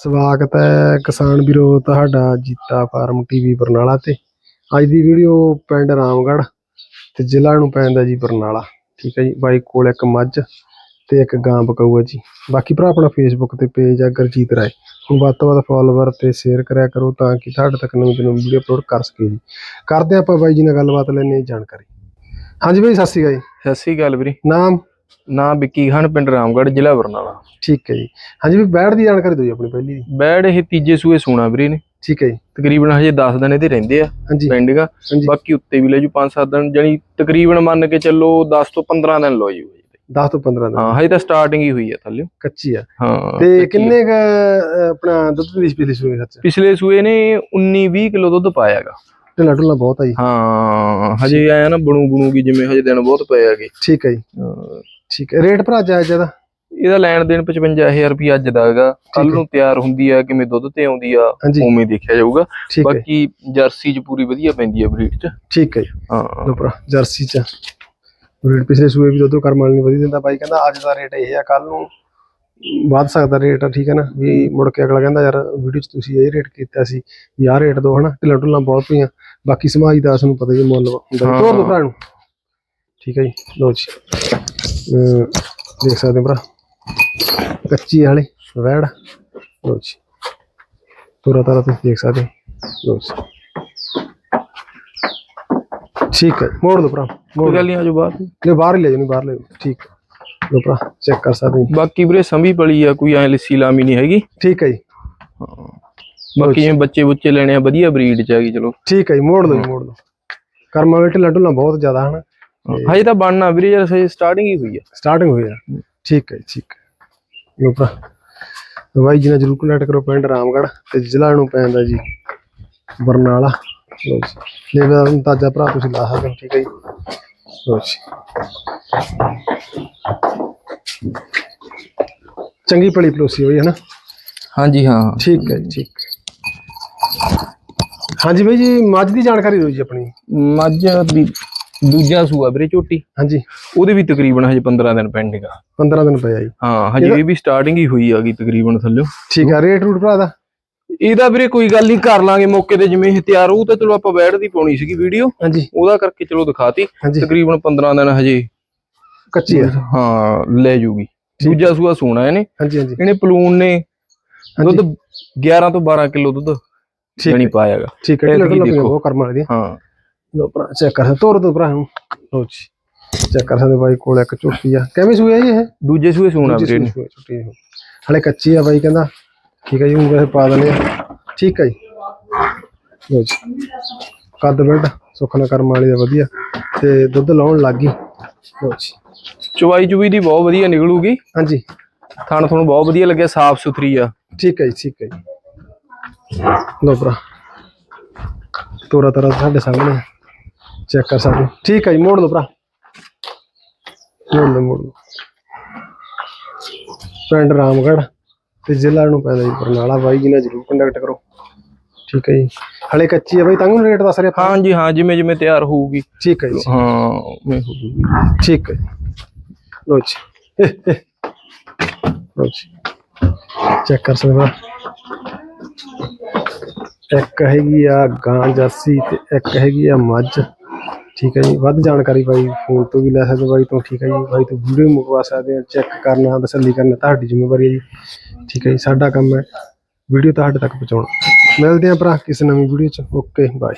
ਸਵਾਗਤ ਹੈ ਕਿਸਾਨ ਵੀਰੋ ਤੁਹਾਡਾ ਜੀਤਾ ਫਾਰਮ ਟੀਵੀ ਬਰਨਾਲਾ ਤੇ। ਅੱਜ ਦੀ ਵੀਡੀਓ ਪਿੰਡ ਰਾਮਗੜ੍ਹ ਤੇ ਜ਼ਿਲ੍ਹਾ ਨੂੰ ਪੈਂਦਾ ਜੀ ਬਰਨਾਲਾ। ਠੀਕ ਹੈ ਜੀ ਬਾਈ ਕੋਲ ਇੱਕ ਮੱਝ ਤੇ ਇੱਕ ਗਾਂ ਬਕਾਊ ਹੈ ਜੀ। ਬਾਕੀ ਭਰਾ ਆਪਣਾ ਫੇਸਬੁੱਕ ਤੇ ਪੇਜ ਆ ਗੁਰਜੀਤ ਰਾਏ। ਹੁਣ ਵੱਧ ਤੋਂ ਵੱਧ ਫੋਲੋਵਰ ਤੇ ਸ਼ੇਅਰ ਕਰਿਆ ਕਰੋ ਤਾਂ ਕਿ ਤੁਹਾਡੇ ਤੱਕ ਨਵੀਂ ਤੋਂ ਵੀਡੀਓ ਅਪਲੋਡ ਕਰ ਸਕੀਏ ਜੀ। ਕਰਦੇ ਆਪਾਂ ਬਾਈ ਜੀ ਨਾਲ ਗੱਲਬਾਤ ਲੈਣੇ ਜਾਣਕਾਰੀ। ਹਾਂਜੀ ਬਾਈ ਸਤਿ ਸ਼੍ਰੀ ਅਕਾਲ ਜੀ। ਸਤਿ ਸ੍ਰੀ ਅਕਾਲ ਵੀਰੇ। ਨਾਮ? ਨਾਂ ਵਿੱਕੀ ਖਾਨ ਪਿੰਡ ਰਾਮਗੜ੍ਹ ਜ਼ਿਲ੍ਹਾ ਬਰਨਾਲਾ। ਠੀਕ ਹੈ ਜੀ। ਹਾਂਜੀ ਵੀ ਬੈਠ ਦੀ ਜਾਣਕਾਰੀ ਦਿਓ ਜੀ ਆਪਣੀ ਪਹਿਲੀ। ਦੀ ਬੈੜ ਇਹ ਤੀਜੇ ਸੂਏ ਸੂਣਾ ਵੀਰੇ ਨੇ। ਠੀਕ ਹੈ ਜੀ। ਤਕਰੀਬਨ ਹਜੇ 10 ਦਿਨ ਇਹਦੇ ਰਹਿੰਦੇ ਆ ਹਾਂਜੀ। ਪੈਂਡਿੰਗ ਬਾਕੀ ਉੱਤੇ ਵੀ ਲੈ ਜੂ 5-7 ਦਿਨ ਜਾਨੀ ਤਕਰੀਬਨ ਮੰਨ ਕੇ ਚੱਲੋ 10 ਤੋਂ 15 ਦਿਨ ਲੋ ਜੂ 10 ਤੋਂ 15 ਦਿਨ। ਹਾਂ ਹਜੇ ਤਾਂ ਸਟਾਰਟਿੰਗ ਹੀ ਹੋਈ ਹੈ ਥੱਲੇ। ਕੱਚੀ ਆ। ਹਾਂ ਤੇ ਆ। ਕਿੰਨੇ ਕ ਆਪਣਾ ਦੁੱਧ ਦੀ ਪਿਛਲੀ ਸੂਏ ਸੱਚ ਪਿਛਲੇ ਸੂਏ ਨੇ 19-20 ਕਿਲੋ ਦੁੱਧ ਪਾਇਆਗਾ ਢਿੱਲਾ ਢੁੱਲਾ ਬਹੁਤ ਆ ਜੀ। ਹਾਂ ਹਜੇ ਆਇਆ ਨਾ ਬਣੂ ਬਣੂਗੀ ਜਿਵੇਂ ਹਜੇ ਦਿਨ ਬਹੁਤ ਪਏ ਹੈਗੇ ਠੀਕ ਹੈ ਜੀ। ਠੀਕ ਹੈ ਰੇਟ ਭਰਾ ਜਾਇਜ਼ ਜ਼ਿਆਦਾ ਇਹਦਾ? ਲੈਣ ਦੇਣ 55000 ਰੁਪਏ ਅੱਜ ਦਾ ਹੈਗਾ। ਕੱਲ। ਨੂੰ ਤਿਆਰ ਹੁੰਦੀ ਆ ਕਿਵੇਂ ਦੁੱਧ ਤੇ ਆਉਂਦੀ ਆ ਉਵੇਂ ਦੇਖਿਆ ਜਾਊਗਾ। ਬਾਕੀ ਜਰਸੀ ਚ ਪੂਰੀ ਵਧੀਆ ਪੈਂਦੀ ਆ ਬਰੀਡ ਚ। ਠੀਕ ਹੈ ਹਾਂ। ਲੋ ਭਰਾ ਜਰਸੀ ਚ। ਰੇਟ ਪਿਛਲੇ ਸੂਏ ਵੀ ਦੁੱਧ ਕਰਮ ਵਾਲੀ ਨਹੀਂ ਵਧੀ ਦਿੰਦਾ। ਬਾਈ ਕਹਿੰਦਾ ਅੱਜ ਦਾ ਰੇਟ ਇਹ ਆ ਕੱਲ ਨੂੰ ਵੱਧ ਸਕਦਾ ਰੇਟ ਠੀਕ ਹੈ ਨਾ? ਵੀ ਮੁੜ ਕੇ ਅਗਲਾ ਕਹਿੰਦਾ ਯਾਰ ਵੀਡੀਓ ਚ ਤੁਸੀਂ ਇਹ ਰੇਟ ਕੀਤਾ ਸੀ ਵੀ ਆਹ ਰੇਟ ਦੋ ਹਨਾ? ਢਿੱਲਾ ਢੁੱਲਾ ਬਹੁਤ ਪਈਆਂ। ਬਾਕੀ ਸਮਾਈ ਦਾ ਤੁਹਾਨੂੰ ਪਤਾ ਹੀ ਮੁੱਲ ਹੁੰਦਾ। ਤੋਰ ਦੋ ਭਰਾ ਨੂੰ। ਠੀਕ ਹੈ ਜੀ। ਲੋ ਜੀ। ਦੇਖ ਸਕਦੇ ਭਰਾ। ਕੱਚੀ ਵਾਲੇ ਵੈੜ ਲੋ ਜੀ। ਪੂਰਾ ਤਾਰਾ ਤੁਸੀਂ ਦੇਖ ਸਕਦੇ ਲੋ ਜੀ। ਠੀਕ ਹੈ ਮੋੜ ਦੋ ਭਰਾ ਮੋੜ ਗੱਲ ਨਹੀਂ ਆਜੋ ਬਾਅਦ ਲੈ ਬਾਹਰ ਹੀ ਲੈ ਜਾਣੀ ਬਾਹਰ ਲੈ। ਠੀਕ ਲੋ ਭਰਾ ਚੈੱਕ ਕਰ ਸਕਦੇ ਬਾਕੀ ਵੀਰੇ ਸੰਭੀ ਪਲੀ ਆ ਕੋਈ ਐ ਲੱਸੀ ਲਾਮੀ ਨਹੀਂ ਹੈਗੀ। ਠੀਕ ਹੈ ਜੀ। ਬਾਕੀ ਜਿਵੇਂ ਬੱਚੇ ਬੁੱਚੇ ਲੈਣੇ ਆ ਵਧੀਆ ਬਰੀਡ ਚ ਹੈਗੀ ਚਲੋ। ਠੀਕ ਹੈ ਜੀ ਮੋੜ ਦੋ ਮੋੜ ਦੋ ਕਰਮਾ ਵੇਟ ਲੱਡੂ ਬਹੁਤ ਜ਼ਿਆਦਾ ਹਨ। ਹਜੇ ਤਾਂ ਬਣਨਾ ਵੀਰੇ ਯਾਰ ਹਜੇ ਸਟਾਰਟਿੰਗ ਹੀ ਹੋਈ ਆ। ਸਟਾਰਟਿੰਗ ਹੋਈ ਆ। ਠੀਕ ਹੈ ਠੀਕ ਹੈ। ਲੋ ਭਰਾ ਬਾਈ ਜੀ ਨਾਲ ਜਰੂਰ ਕੰਟੈਕਟ ਕਰੋ ਪਿੰਡ ਰਾਮਗੜ੍ਹ ਤੇ ਜ਼ਿਲ੍ਹਾ ਨੂੰ ਪੈਂਦਾ ਜੀ ਬਰਨਾਲਾ। ਲੋ ਜੀ ਲੈ ਦਾ ਤਾਜਾ ਭਰਾ ਤੁਸੀਂ ਲਾ ਸਕਦੇ ਹੋ ਠੀਕ ਹੈ ਜੀ। ਲੋ ਜੀ। ਚੰਗੀ ਪਲੀ ਪਲੋਸੀ ਹੋਈ ਹੈ ਨਾ ਹਾਂਜੀ ਹਾਂ। ਠੀਕ ਹੈ ਠੀਕ ਹੈ। ਹਾਂਜੀ ਬਾਈ ਜੀ ਮੱਝ ਦੀ ਜਾਣਕਾਰੀ ਦਿਓ ਜੀ ਆਪਣੀ। ਮੱਝ ਦੀ ਦੂਜਾ ਸੂਆ ਵੀਰੇ ਝੋਟੀ। ਹਾਂਜੀ। ਉਹਦੇ ਵੀ ਤਕਰੀਬਨ ਹਜੇ 15 ਦਿਨ ਪੈਂਡਿੰਗ ਆ 15 ਦਿਨ ਪਿਆ ਜੀ। ਹਾਂ ਹਜੇ ਇਹ ਵੀ ਸਟਾਰਟਿੰਗ ਹੀ ਹੋਈ ਆਗੀ ਤਕਰੀਬਨ ਥੱਲੇ। ਠੀਕ ਹੈ ਰੇਟ ਰੂਟ ਭਰਾ ਦਾ? ਇਹਦਾ ਵੀਰੇ ਕੋਈ ਗੱਲ ਨਹੀਂ ਕਰ ਲਾਂਗੇ ਮੌਕੇ ਤੇ ਜਿਵੇਂ ਇਹ ਤਿਆਰ ਹੋਊ ਤਾਂ ਚਲੋ ਆਪਾਂ ਬੈਠ ਦੀ ਪਾਉਣੀ ਸੀਗੀ ਵੀਡੀਓ। ਹਾਂਜੀ। ਉਹਦਾ ਕਰਕੇ ਚਲੋ ਦਿਖਾਤੀ। ਤਕਰੀਬਨ 15 ਦਿਨ ਹਜੇ ਕੱਚੀ ਹੈ ਹਾਂ ਲੈ ਜੂਗੀ। ਦੂਜਾ ਸੂਆ ਸੋਣਾ ਇਹਨੇ। ਹਾਂਜੀ ਹਾਂਜੀ। ਇਹਨੇ ਪਲੂਨ ਨੇ। ਦੁੱਧ 11 ਤੋਂ 12 ਕਿਲੋ ਦੁੱਧ ਠੀਕ। ਜਣੀ ਪਾਇਆਗਾ ਠੀਕ ਹੈ ਦੇਖੋ। ਕਰਮ ਵਾਲੀ ਦੀ। ਹਾਂ। ਲੋ ਭਰਾ ਚੈੱਕ ਕਰ ਸਕਦੇ ਤੋਰ ਦੋ ਭਰਾ ਨੂੰ ਲੋ ਜੀ ਚੈੱਕ ਕਰ ਸਕਦੇ ਬਾਈ ਕੋਲ ਇੱਕ ਝੋਟੀ ਆ। ਕਿਵੇਂ ਸੂਈ ਆ ਜੀ ਇਹ? ਦੂਜੇ ਸੂਏ ਸੋਣਾ ਵੀਰੇ ਨੇ ਸੂਈ ਆ ਝੋਟੀ ਇਹ ਹਲੇ ਕੱਚੀ ਆ ਬਾਈ ਕਹਿੰਦਾ। ਠੀਕ ਹੈ ਜੀ ਹੁਣ ਵੈਸੇ ਪਾ ਦਨੇ ਠੀਕ ਹੈ ਜੀ। ਲੋ ਜੀ ਕੱਦ ਬੈਡ ਸੁੱਖ ਨਾਲ ਕਰਮ ਵਾਲੀ ਦਾ ਵਧੀਆ। ਤੇ ਦੁੱਧ ਲਾਉਣ ਲੱਗ ਗਈ। ਲੋ ਜੀ। ਚਵਾਈ ਚੁਵੀ ਦੀ ਬਹੁਤ ਵਧੀਆ ਨਿਕਲੂਗੀ। ਹਾਂਜੀ। ਥਣ ਤੁਹਾਨੂੰ ਬਹੁਤ ਵਧੀਆ ਲੱਗਿਆ ਸਾਫ਼ ਸੁਥਰੀ ਆ। ਠੀਕ ਹੈ ਜੀ ਠੀਕ ਹੈ ਜੀ। ਲੋ ਭਰਾ। ਤੋਰਾ ਤਰਾ ਸਾਡੇ ਸਾਹਮਣੇ ਚੈੱਕ ਕਰ ਸਕਦੇ ਹੋ। ਠੀਕ ਹੈ ਜੀ ਮੋੜ ਦੋ ਭਰਾ। ਮੋੜ ਦੋ ਮੋੜ ਦੋ ਪਿੰਡ ਰਾਮਗੜ੍ਹ ਤੇ ਜ਼ਿਲ੍ਹਾ ਨੂੰ ਪੈਂਦਾ ਜੀ ਬਰਨਾਲਾ। ਬਾਈ ਜੀ ਨਾਲ ਜਰੂਰ ਕੰਟੈਕਟ ਕਰੋ। ਠੀਕ ਹੈ ਜੀ। ਹਲੇ ਕੱਚੀ ਹੈ ਬਾਈ ਤਾਂ ਰੇਟ ਦੱਸ ਰਿਹਾ ਆਪਾਂ। ਹਾਂਜੀ ਹਾਂ ਜਿਵੇਂ ਜਿਵੇਂ ਤਿਆਰ ਹੋਊਗੀ। ਠੀਕ ਹੈ ਜੀ ਹਾਂ। ਉਵੇਂ ਹੋਊਗੀ। ਠੀਕ ਹੈ ਜੀ। ਲਓ ਜੀ। ਲਓ ਜੀ। ਚੈੱਕ ਕਰ ਸਕਦੇ ਹੋ ਇੱਕ ਹੈਗੀ ਆ ਗਾਂ ਜਰਸੀ ਤੇ ਇੱਕ ਹੈਗੀ ਆ ਮੱਝ। ਠੀਕ ਹੈ ਜੀ, ਵੱਧ ਜਾਣਕਾਰੀ ਬਾਈ ਫੋਨ ਤੋਂ ਵੀ ਲੈ ਸਕਦੇ ਹੋ ਬਾਈ ਤੋਂ, ਠੀਕ ਹੈ ਜੀ ਬਾਈ ਤੋਂ ਵੀਡੀਓ ਮੰਗਵਾ ਸਕਦੇ ਹੋ ਚੈੱਕ ਕਰਨਾ, ਤਸੱਲੀ ਕਰਨਾ, ਤੁਹਾਡੀ ਜ਼ਿੰਮੇਵਾਰੀ ਹੈ ਜੀ, ਠੀਕ ਹੈ ਜੀ, ਸਾਡਾ ਕੰਮ ਹੈ ਵੀਡੀਓ ਤੁਹਾਡੇ ਤੱਕ ਪਹੁੰਚਾਉਣਾ। ਮਿਲਦੇ ਹਾਂ ਭਰਾ ਕਿਸੇ ਨਵੀਂ ਵੀਡੀਓ ਚ, ਓਕੇ ਬਾਏ